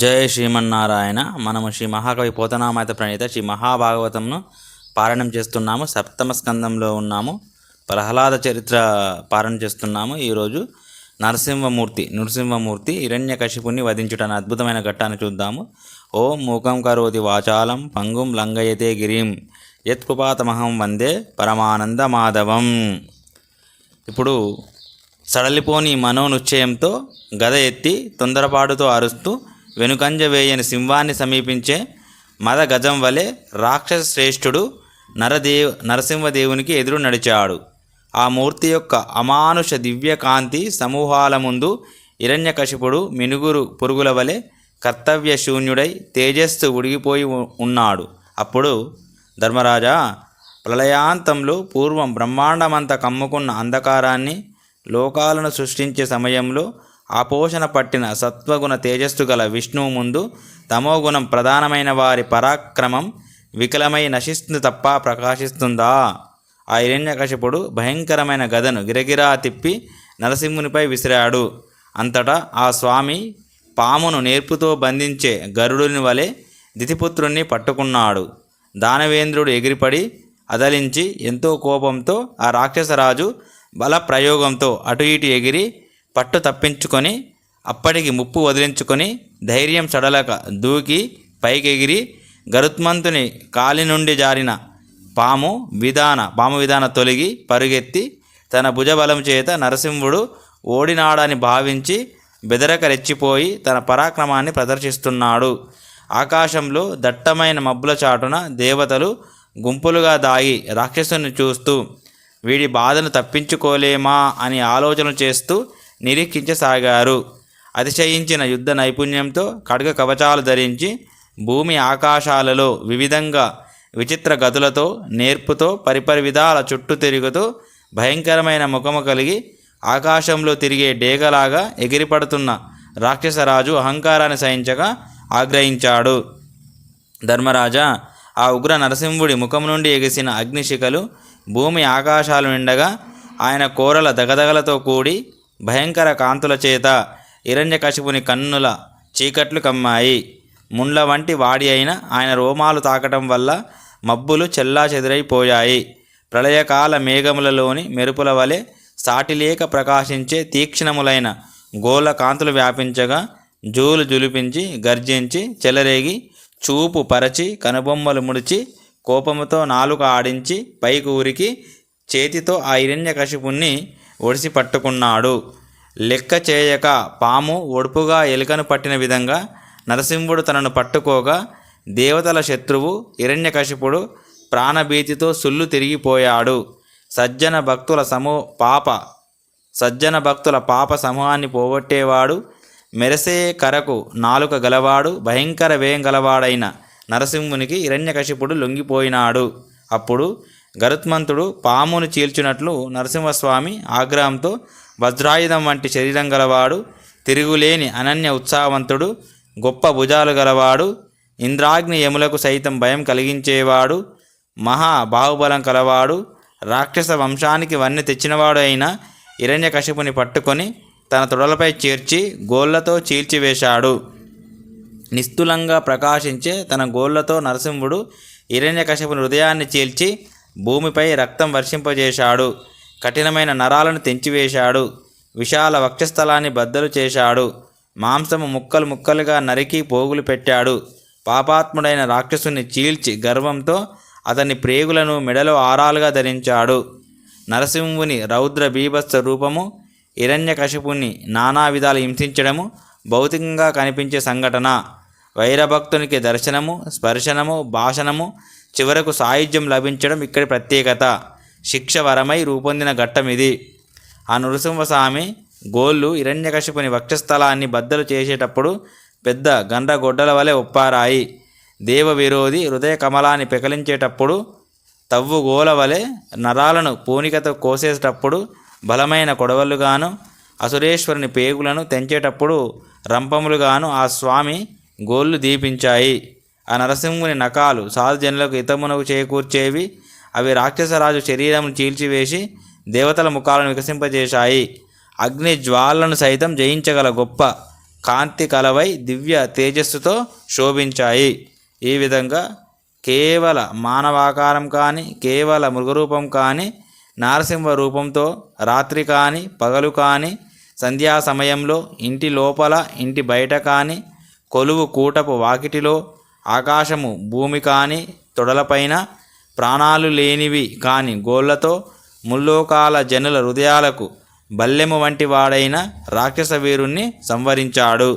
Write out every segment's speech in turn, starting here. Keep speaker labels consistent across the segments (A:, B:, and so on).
A: జయ శ్రీమన్నారాయణ. మనము శ్రీ మహాకవి పోతనామాత ప్రణీత శ్రీ మహాభాగవతంను పారాయణం చేస్తున్నాము. సప్తమ స్కందంలో ఉన్నాము. ప్రహ్లాద చరిత్ర పారాయణం చేస్తున్నాము. ఈరోజు నరసింహమూర్తి నృసింహమూర్తి హిరణ్యకశిపుని వధించుట అనే అద్భుతమైన ఘట్టాన్ని చూద్దాము. ఓం మూకం కరోతి వాచాలం పంగుం లంగయతే గిరిం యత్కుపాతమహం వందే పరమానంద మాధవం ఇప్పుడు సడలిపోని మనోనుశ్చయంతో గద ఎత్తి తొందరపాటుతో అరుస్తూ వెనుకంజ వేయని సింహాన్ని సమీపించే మద గజం వలె రాక్షస శ్రేష్ఠుడు నరదేవ్ నరసింహదేవునికి ఎదురు నడిచాడు. ఆ మూర్తి యొక్క అమానుష దివ్య కాంతి సమూహాల ముందు హిరణ్యకశిపుడు మినుగురు పురుగుల వలె కర్తవ్య శూన్యుడై తేజస్సు ఉడిగిపోయి ఉన్నాడు. అప్పుడు ధర్మరాజా ప్రళయాంతంలో పూర్వం బ్రహ్మాండమంతా కమ్ముకున్న అంధకారాన్ని లోకాలను సృష్టించే సమయంలో ఆపోషణ పట్టిన సత్వగుణ తేజస్సు గల విష్ణువు ముందు తమోగుణం ప్రధానమైన వారి పరాక్రమం వికలమై నశిస్తుంది తప్ప ప్రకాశిస్తుందా? ఆ హిరణ్యకశిపుడు భయంకరమైన గదను గిరగిరా తిప్పి నరసింహునిపై విసిరాడు. అంతటా ఆ స్వామి పామును నేర్పుతో బంధించే గరుడుని వలె దితిపుత్రుణ్ణి పట్టుకున్నాడు. దానవేంద్రుడు ఎగిరిపడి అదలించి ఎంతో కోపంతో ఆ రాక్షసరాజు బల ప్రయోగంతో అటు ఇటు ఎగిరి పట్టు తప్పించుకొని అప్పటికి ముప్పు వదిలించుకొని ధైర్యం సడలక దూకి పైకెగిరి గరుత్మంతుని కాలి నుండి జారిన పాము విధాన పాము విధాన తొలగి పరుగెత్తి తన భుజబలం చేత నరసింహుడు ఓడినాడని భావించి బెదరక రెచ్చిపోయి తన పరాక్రమాన్ని ప్రదర్శిస్తున్నాడు. ఆకాశంలో దట్టమైన మబ్బుల చాటున దేవతలు గుంపులుగా దాగి రాక్షసుని చూస్తూ వీడి బాధను తప్పించుకోలేమా అని ఆలోచన చేస్తూ నిరీక్షించసాగారు. అతిశయించిన యుద్ధ నైపుణ్యంతో ఖడ్గ కవచాలు ధరించి భూమి ఆకాశాలలో వివిధంగా విచిత్ర గతులతో నేర్పుతో పరిపరి విధాల చుట్టూ తిరుగుతూ భయంకరమైన ముఖము కలిగి ఆకాశంలో తిరిగే డేగలాగా ఎగిరిపడుతున్న రాక్షసరాజు అహంకారాన్ని సహించగా ఆగ్రహించాడు. ధర్మరాజా ఆ ఉగ్ర నరసింహుడి ముఖం నుండి ఎగిసిన అగ్నిశిఖలు భూమి ఆకాశాలు నిండగా ఆయన కోరల దగదగలతో కూడి భయంకర కాంతుల చేత హిరణ్యకశిపుని కన్నుల చీకట్లు కమ్మాయి. ముండ్ల వంటి వాడి అయిన ఆయన రోమాలు తాకటం వల్ల మబ్బులు చెల్లా చెదిరైపోయాయి ప్రళయకాల మేఘములలోని మెరుపుల వలె సాటిలేక ప్రకాశించే తీక్షణములైన గోల కాంతులు వ్యాపించగా జూలు జులిపించి గర్జించి చెలరేగి చూపు పరచి కనుబొమ్మలు ముడిచి కోపముతో నాలుక ఆడించి పైకి ఊరికి చేతితో ఆ హిరణ్యకశిపుణ్ణి ఒడిసి పట్టుకున్నాడు. లెక్క చేయక పాము ఒడుపుగా ఎలుకను పట్టిన విధంగా నరసింహుడు తనను పట్టుకోగా దేవతల శత్రువు హిరణ్యకశిపుడు ప్రాణభీతితో సుల్లు తిరిగిపోయాడు. సజ్జన భక్తుల సమూ పాప సజ్జన భక్తుల పాప సమూహాన్ని పోగొట్టేవాడు. మెరసే కరకు నాలుక గలవాడు భయంకర వ్యయం గలవాడైన నరసింహునికి హిరణ్యకశిపుడు లొంగిపోయినాడు. అప్పుడు గరుత్మంతుడు పామును చీల్చినట్లు నరసింహస్వామి ఆగ్రహంతో వజ్రాయుధం వంటి శరీరం గలవాడు తిరుగులేని అనన్య ఉత్సాహవంతుడు గొప్ప భుజాలు గలవాడు ఇంద్రాగ్ని యములకు సైతం భయం కలిగించేవాడు మహా బాహుబలం కలవాడు రాక్షస వంశానికి వన్నె తెచ్చినవాడు అయిన హిరణ్యకశిపుని పట్టుకొని తన తొడలపై చేర్చి గోళ్ళతో చీల్చివేశాడు. నిస్తులంగా ప్రకాశించే తన గోళ్ళతో నరసింహుడు హిరణ్యకశిపుని హృదయాన్ని చీల్చి భూమిపై రక్తం వర్షింపజేశాడు. కఠినమైన నరాలను తెంచివేశాడు. విశాల వక్షస్థలాన్ని బద్దలు చేశాడు. మాంసము ముక్కలు ముక్కలుగా నరికి పోగులు పెట్టాడు. పాపాత్ముడైన రాక్షసుని చీల్చి గర్వంతో అతని ప్రేగులను మెడలో ఆరాలుగా ధరించాడు. నరసింహుని రౌద్ర బీభత్స రూపము హిరణ్యకశిపుణ్ణి నానా విధాలు హింసించడము భౌతికంగా కనిపించే సంఘటన. వైరభక్తునికి దర్శనము స్పర్శనము భాషణము చివరకు సాయుధ్యం లభించడం ఇక్కడి ప్రత్యేకత. శిక్ష వరమై రూపొందిన ఘట్టం ఇది. ఆ నృసింహస్వామి గోళ్ళు హిరణ్యకశిపుని వక్షస్థలాన్ని బద్దలు చేసేటప్పుడు పెద్ద గండ్రగొడ్డల వలె ఒప్పారాయి. దేవ విరోధి హృదయ కమలాన్ని పెకలించేటప్పుడు తవ్వు గోల వలె నరాలను పూనికతో కోసేటప్పుడు బలమైన కొడవలుగాను అసురేశ్వరుని పేగులను తెంచేటప్పుడు రంపములుగాను ఆ స్వామి గోళ్ళు దీపించాయి. ఆ నరసింహుని నకాలు సాధుజనులకు హితమునకు చేకూర్చేవి. అవి రాక్షసరాజు శరీరమును చీల్చివేసి దేవతల ముఖాలను వికసింపజేశాయి. అగ్ని జ్వాలను సైతం జయించగల గొప్ప కాంతి కలవై దివ్య తేజస్సుతో శోభించాయి. ఈ విధంగా కేవల మానవాకారం కానీ కేవల మృగరూపం కానీ నారసింహ రూపంతో రాత్రి కానీ పగలు కానీ సంధ్యా సమయంలో ఇంటి లోపల ఇంటి బయట కానీ కొలువు కూటపు వాకిటిలో ఆకాశము భూమి కానీ తొడలపైన ప్రాణాలు లేనివి కాని గోళ్ళతో ముల్లోకాల జనుల హృదయాలకు బల్లెము వంటి వాడైన రాక్షస వీరుణ్ణి సంవరించాడు.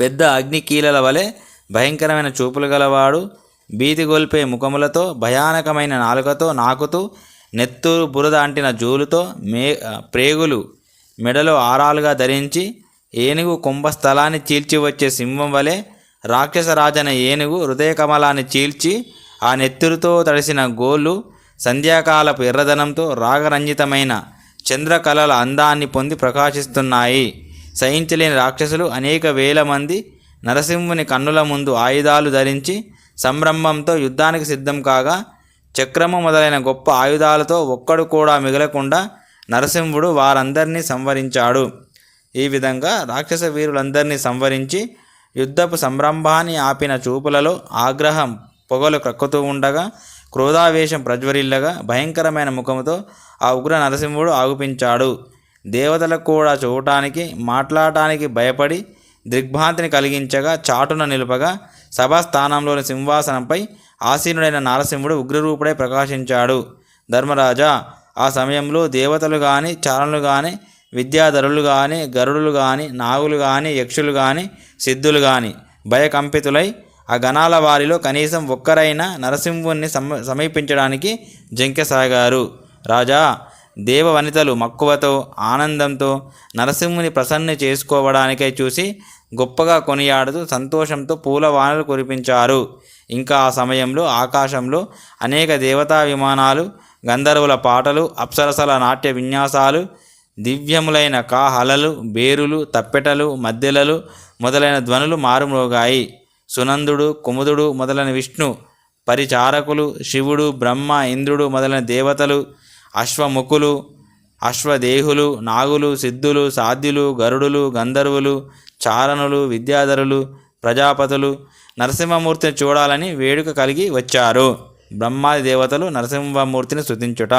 A: పెద్ద అగ్నికీలల వలె భయంకరమైన చూపులు గలవాడు భీతిగొల్పే ముఖములతో భయానకమైన నాలుకతో నాకుతూ నెత్తురు బురద అంటిన జూలుతో మే ప్రేగులు మెడలో ఆరాలుగా ధరించి ఏనుగు కుంభస్థలాన్ని చీల్చి వచ్చే సింహం వలె రాక్షసరాజన ఏనుగు హృదయ కమలాన్ని చీల్చి ఆ నెత్తురుతో తడిసిన గోళ్ళు సంధ్యాకాలపు ఎర్రదనంతో రాగరంజితమైన చంద్రకళల అందాన్ని పొంది ప్రకాశిస్తున్నాయి. సహించలేని రాక్షసులు అనేక వేల మంది నరసింహుని కన్నుల ముందు ఆయుధాలు ధరించి సంభ్రమంతో యుద్ధానికి సిద్ధం కాగా చక్రము మొదలైన గొప్ప ఆయుధాలతో ఒక్కడు కూడా మిగలకుండా నరసింహుడు వారందరినీ సంవరించాడు. ఈ విధంగా రాక్షస వీరులందరినీ సంవరించి యుద్ధపు సంరంభాన్ని ఆపిన చూపులలో ఆగ్రహం పొగలు కక్కుతూ ఉండగా క్రోధావేశం ప్రజ్వరిల్లగా భయంకరమైన ముఖముతో ఆ ఉగ్ర నరసింహుడు ఆగుపించాడు. దేవతలకు కూడా చూడటానికి మాట్లాడటానికి భయపడి దిగ్భ్రాంతిని కలిగించగా చాటున నిలుపగా సభాస్థానంలోని సింహాసనంపై ఆసీనుడైన నారసింహుడు ఉగ్రరూపుడై ప్రకాశించాడు. ధర్మరాజా ఆ సమయంలో దేవతలు కానీ చారణులు కానీ విద్యాధరులు కానీ గరుడులు కానీ నాగులు కానీ యక్షులు కానీ సిద్ధులు కానీ భయకంపితులై ఆ గణాల వారిలో కనీసం ఒక్కరైనా నరసింహుణ్ణి సమ సమీపించడానికి జంకెసాగారు రాజా దేవవనితలు మక్కువతో ఆనందంతో నరసింహుని ప్రసన్న చేసుకోవడానికై చూసి గొప్పగా కొనియాడుతూ సంతోషంతో పూలవానలు కురిపించారు. ఇంకా ఆ సమయంలో ఆకాశంలో అనేక దేవతా విమానాలు గంధర్వుల పాటలు అప్సరసల నాట్య విన్యాసాలు దివ్యములైన కాహలలు బేరులు తప్పెటలు మద్దెలలు మొదలైన ధ్వనులు మారుమ్రోగాయి. సునందుడు కుముదుడు మొదలైన విష్ణు పరిచారకులు శివుడు బ్రహ్మ ఇంద్రుడు మొదలైన దేవతలు అశ్వముఖులు అశ్వదేహులు నాగులు సిద్ధులు సాధ్యులు గరుడులు గంధర్వులు చారణులు విద్యాధరులు ప్రజాపతులు నరసింహమూర్తిని చూడాలని వేడుక కలిగి వచ్చారు. బ్రహ్మాది దేవతలు నరసింహమూర్తిని స్తుతించుట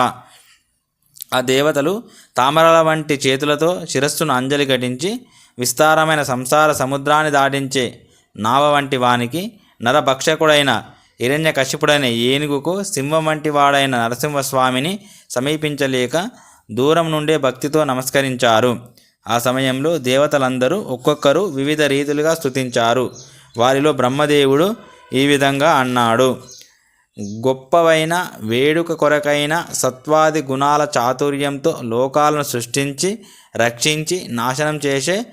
A: ఆ దేవతలు తామరాల వంటి చేతులతో శిరస్సును అంజలి ఘటించి విస్తారమైన సంసార సముద్రాన్ని దాటించే నావ వంటి వానికి నరభక్షకుడైన హిరణ్య కశ్యపుడైన ఏనుగుకు సింహం వంటి వాడైన నరసింహస్వామిని సమీపించలేక దూరం నుండే భక్తితో నమస్కరించారు. ఆ సమయంలో దేవతలందరూ ఒక్కొక్కరు వివిధ రీతులుగా స్థుతించారు వారిలో బ్రహ్మదేవుడు ఈ విధంగా అన్నాడు. గొప్పవైన వేడుక కొరకైన సత్వాది గుణాల చాతుర్యంతో లోకాలను సృష్టించి రక్షించి నాశనం చేసే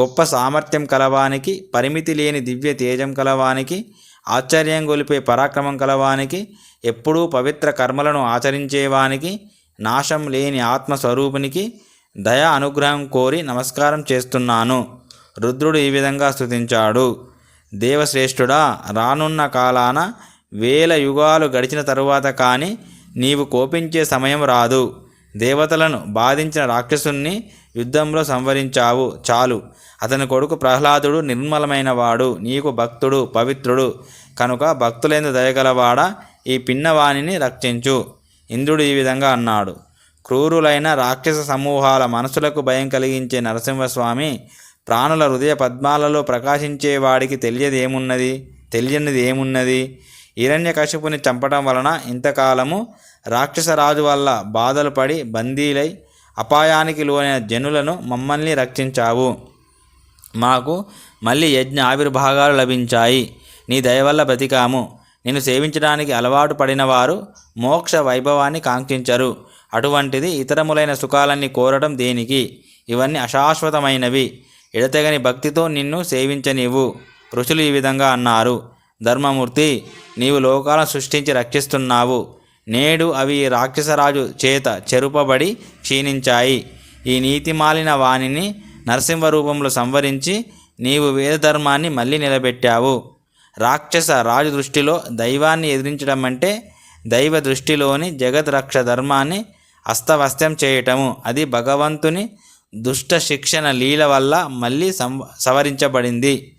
A: గొప్ప సామర్థ్యం కలవానికి పరిమితి లేని దివ్య తేజం కలవానికి ఆశ్చర్యం గొలిపే పరాక్రమం కలవానికి ఎప్పుడూ పవిత్ర కర్మలను ఆచరించేవానికి నాశం లేని ఆత్మస్వరూపునికి దయా అనుగ్రహం కోరి నమస్కారం చేస్తున్నాను. రుద్రుడు ఈ విధంగా స్థుతించాడు దేవశ్రేష్ఠుడా రానున్న కాలాన వేల యుగాలు గడిచిన తరువాత కానీ నీవు కోపించే సమయం రాదు. దేవతలను బాధించిన రాక్షసుణ్ణి యుద్ధంలో సంవరించావు. చాలు. అతని కొడుకు ప్రహ్లాదుడు నిర్మలమైన వాడు నీకు భక్తుడు పవిత్రుడు. కనుక భక్తులైన దయగలవాడ ఈ పిన్నవాణిని రక్షించు. ఇంద్రుడు ఈ విధంగా అన్నాడు. క్రూరులైన రాక్షస సమూహాల మనసులకు భయం కలిగించే నరసింహస్వామి ప్రాణుల హృదయ పద్మాలలో ప్రకాశించేవాడికి తెలియదేమున్నది? తెలియనిది ఏమున్నది? హిరణ్యకశిపుని చంపటం వలన ఇంతకాలము రాక్షసరాజు వల్ల బాధలు పడి బందీలై అపాయానికి లోనైన జనులను మమ్మల్ని రక్షించావు. మాకు మళ్ళీ యజ్ఞ ఆవిర్భాగాలు లభించాయి. నీ దయ వల్ల బ్రతికాము. నిన్ను సేవించడానికి అలవాటు పడిన వారు మోక్ష వైభవాన్ని కాంక్షించరు. అటువంటిది ఇతరములైన సుఖాలన్నీ కోరడం దేనికి? ఇవన్నీ అశాశ్వతమైనవి. ఎడతెగని భక్తితో నిన్ను సేవించనివ్వు. ఋషులు ఈ విధంగా అన్నారు. ధర్మమూర్తి నీవు లోకాలను సృష్టించి రక్షిస్తున్నావు. నేడు అవి రాక్షసరాజు చేత చెరుపబడి క్షీణించాయి. ఈ నీతి మాలిన వాణిని నరసింహ రూపంలో సంవరించి నీవు వేదధర్మాన్ని మళ్ళీ నిలబెట్టావు. రాక్షస రాజు దృష్టిలో దైవాన్ని ఎదిరించడం అంటే దైవ దృష్టిలోని జగత్ రక్ష ధర్మాన్ని అస్తవస్తం చేయటము. అది భగవంతుని దుష్ట శిక్షణ లీల వల్ల మళ్ళీ సం సవరించబడింది.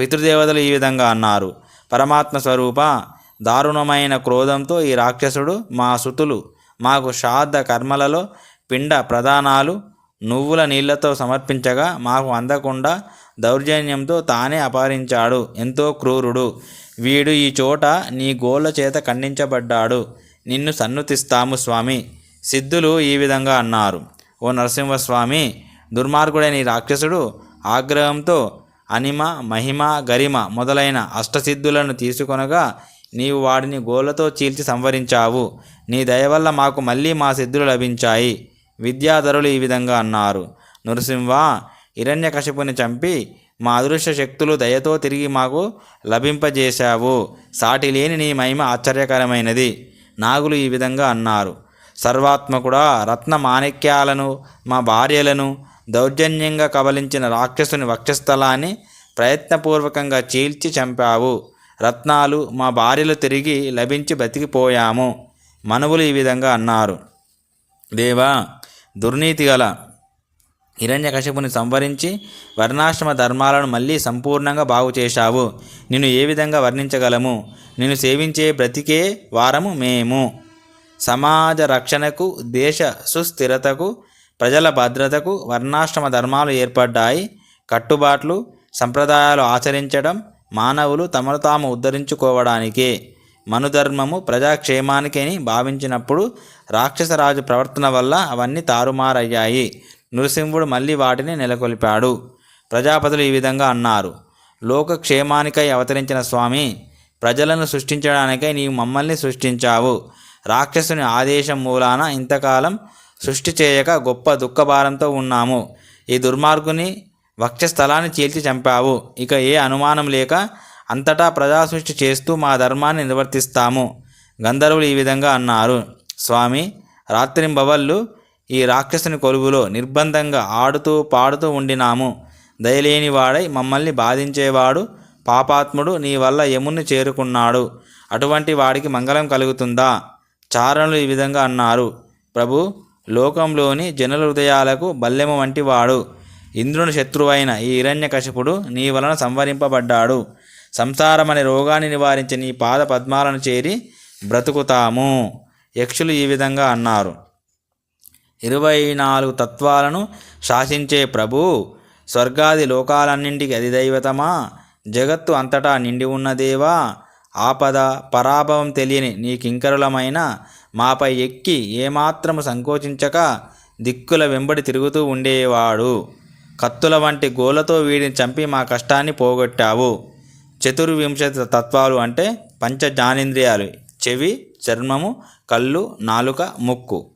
A: పితృదేవతలు ఈ విధంగా అన్నారు. పరమాత్మ స్వరూప దారుణమైన క్రోధంతో ఈ రాక్షసుడు మా సుతులు మాకు శ్రాద్ధ కర్మలలో పిండ ప్రధానాలు నువ్వుల నీళ్ళతో సమర్పించగా మాకు అందకుండా దౌర్జన్యంతో తానే అపహరించాడు ఎంతో క్రూరుడు. వీడు ఈ చోట నీ గోళ్ళ చేత ఖండించబడ్డాడు నిన్ను సన్నుతిస్తాము స్వామి. సిద్ధులు ఈ విధంగా అన్నారు. ఓ నరసింహస్వామి దుర్మార్గుడైన ఈ రాక్షసుడు ఆగ్రహంతో అనిమ మహిమ గరిమ మొదలైన అష్టసిద్ధులను తీసుకొనగా నీవు వాడిని గోళ్ళతో చీల్చి సంవరించావు. నీ దయ వల్ల మాకు మళ్ళీ మా సిద్ధులు లభించాయి. విద్యాధరులు ఈ విధంగా అన్నారు. నృసింహ హిరణ్యకశిపుని చంపి మా అదృశ్య శక్తులు దయతో తిరిగి మాకు లభింపజేశావు. సాటి లేని నీ మహిమ ఆశ్చర్యకరమైనది. నాగులు ఈ విధంగా అన్నారు. సర్వాత్మకుడా రత్న మాణిక్యాలను మా భార్యలను దౌర్జన్యంగా కబలించిన రాక్షసుని వక్షస్థలాన్ని ప్రయత్నపూర్వకంగా చీల్చి చంపావు. రత్నాలు మా భార్యలు తిరిగి లభించి బతికిపోయాము మనవులు ఈ విధంగా అన్నారు. దేవా దుర్నీతి గల హిరణ్యకశపుని సంవరించి వర్ణాశ్రమ ధర్మాలను మళ్ళీ సంపూర్ణంగా బాగు చేశావు. నిన్ను ఏ విధంగా వర్ణించగలము? నిన్ను సేవించే బ్రతికే వారము మేము. సమాజ రక్షణకు దేశ సుస్థిరతకు ప్రజల భద్రతకు వర్ణాశ్రమ ధర్మాలు ఏర్పడ్డాయి. కట్టుబాట్లు సంప్రదాయాలు ఆచరించడం మానవులు తమను తాము ఉద్ధరించుకోవడానికే. మనుధర్మము ప్రజాక్షేమానికి అని భావించినప్పుడు రాక్షసరాజు ప్రవర్తన వల్ల అవన్నీ తారుమారయ్యాయి. నృసింహుడు మళ్ళీ వాటిని నెలకొల్పాడు. ప్రజాపతులు ఈ విధంగా అన్నారు. లోకక్షేమానికై అవతరించిన స్వామి ప్రజలను సృష్టించడానికై నీవు మమ్మల్ని సృష్టించావు. రాక్షసుని ఆదేశం మూలాన ఇంతకాలం సృష్టి చేయక గొప్ప దుఃఖభారంతో ఉన్నాము. ఈ దుర్మార్గుని వక్షస్థలాన్ని చీల్చి చంపావు. ఇక ఏ అనుమానం లేక అంతటా ప్రజాసృష్టి చేస్తూ మా ధర్మాన్ని నిర్వర్తిస్తాము. గంధర్వులు ఈ విధంగా అన్నారు. స్వామి రాత్రింబవళ్ళు ఈ రాక్షసుని కొలువులో నిర్బంధంగా ఆడుతూ పాడుతూ ఉండినాము. దయలేని వాడై మమ్మల్ని బాధించేవాడు పాపాత్ముడు నీ వల్ల యముని చేరుకున్నాడు. అటువంటి వాడికి మంగళం కలుగుతుందా? చారణులు ఈ విధంగా అన్నారు. ప్రభు లోకంలోని జనుల హృదయాలకు బల్లెము వంటి వాడు ఇంద్రుని శత్రువైన ఈ హిరణ్యకశపుడు నీ వలన సంవరింపబడ్డాడు. సంసారమనే రోగాన్ని నివారించి నీ పాద పద్మాలను చేరి బ్రతుకుతాము. యక్షులు ఈ విధంగా అన్నారు. ఇరవై నాలుగు తత్వాలను శాసించే ప్రభు స్వర్గాది లోకాలన్నింటికి అధిదైవతమా? జగత్తు అంతటా నిండి ఉన్నదేవా ఆపద పరాభవం తెలియని నీ కింకరులమైన మాపై ఎక్కి ఏమాత్రము సంకోచించక దిక్కుల వెంబడి తిరుగుతూ ఉండేవాడు. కత్తుల వంటి గోలతో వీడిని చంపి మా కష్టాన్ని పోగొట్టావు. చతుర్వింశతి తత్వాలు అంటే పంచ జ్ఞానేంద్రియాలు చెవి చర్మము కళ్ళు నాలుక ముక్కు.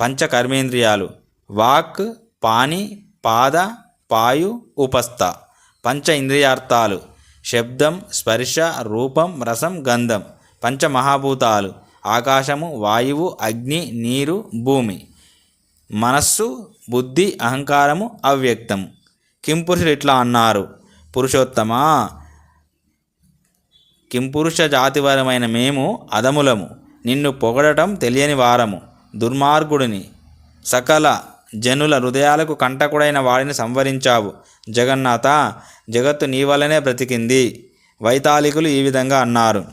A: పంచ కర్మేంద్రియాలు వాక్ పాని పాద పాయు ఉపస్థ. పంచ ఇంద్రియార్థాలు. శబ్దం స్పర్శ రూపం రసం గంధం. పంచ మహాభూతాలు ఆకాశము వాయువు అగ్ని నీరు భూమి. మనస్సు బుద్ధి అహంకారము అవ్యక్తం. కింపురుషులు ఇట్లా అన్నారు. పురుషోత్తమా? కింపురుష జాతివరమైన మేము అదములము నిన్ను పొగడటం తెలియని వారము. దుర్మార్గుడిని. సకల జనుల హృదయాలకు కంటకుడైన వాడిని సంవరించావు. జగన్నాథ జగత్తు నీ వల్లనే బ్రతికింది. వైతాళికులు ఈ విధంగా అన్నారు.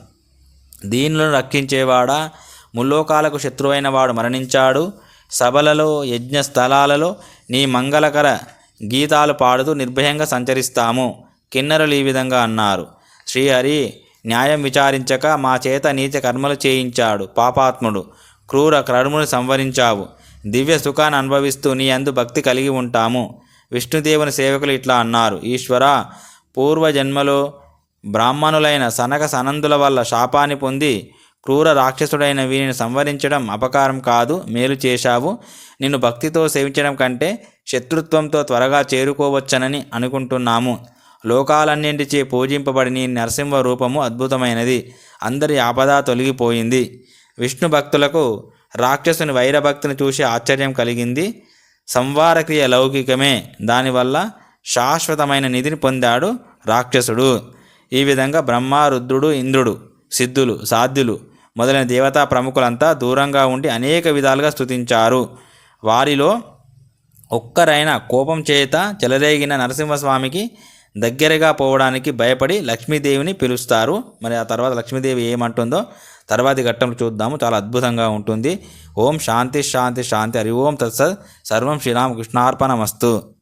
A: దీనిలో రక్షించేవాడా? ముల్లోకాలకు శత్రువైన వాడు మరణించాడు. సభలలో యజ్ఞ స్థలాలలో నీ మంగళకర గీతాలు పాడుతూ నిర్భయంగా సంచరిస్తాము. కిన్నరులు ఈ విధంగా అన్నారు. శ్రీహరి న్యాయం విచారించక మా చేత నీచ కర్మలు చేయించాడు పాపాత్ముడు. క్రూర క్రడుమును సంవరించావు. దివ్య సుఖాన్ని అనుభవిస్తూ నీ అందు భక్తి కలిగి ఉంటాము. విష్ణుదేవుని సేవకులు ఇట్లా అన్నారు. ఈశ్వర పూర్వజన్మలో బ్రాహ్మణులైన సనక సనందుల వల్ల శాపాన్ని పొంది క్రూర రాక్షసుడైన వీరిని సంవరించడం అపకారం కాదు మేలు చేశావు. నిన్ను భక్తితో సేవించడం కంటే శత్రుత్వంతో త్వరగా చేరుకోవచ్చనని అనుకుంటున్నాము. లోకాలన్నింటిచే పూజింపబడి నీ నరసింహ రూపము అద్భుతమైనది. అందరి ఆపద తొలగిపోయింది. విష్ణు భక్తులకు రాక్షసుని వైరభక్తిని చూసి ఆశ్చర్యం కలిగింది. సంవారక్రియ లౌకికమే. దానివల్ల శాశ్వతమైన నిధిని పొందాడు రాక్షసుడు. ఈ విధంగా బ్రహ్మ రుద్రుడు ఇంద్రుడు సిద్ధులు సాధ్యులు మొదలైన దేవతా ప్రముఖులంతా దూరంగా ఉండి అనేక విధాలుగా స్థుతించారు వారిలో ఒక్కరైన కోపం చేత చెలరేగిన నరసింహస్వామికి దగ్గరగా పోవడానికి భయపడి లక్ష్మీదేవిని పిలుస్తారు. మరి ఆ తర్వాత లక్ష్మీదేవి ఏమంటుందో తర్వాతి ఘట్టంలో చూద్దాము. చాలా అద్భుతంగా ఉంటుంది. ఓం శాంతి శాంతి శాంతి. హరి ఓం తత్సత్. సర్వం శ్రీరామకృష్ణార్పణమస్తు.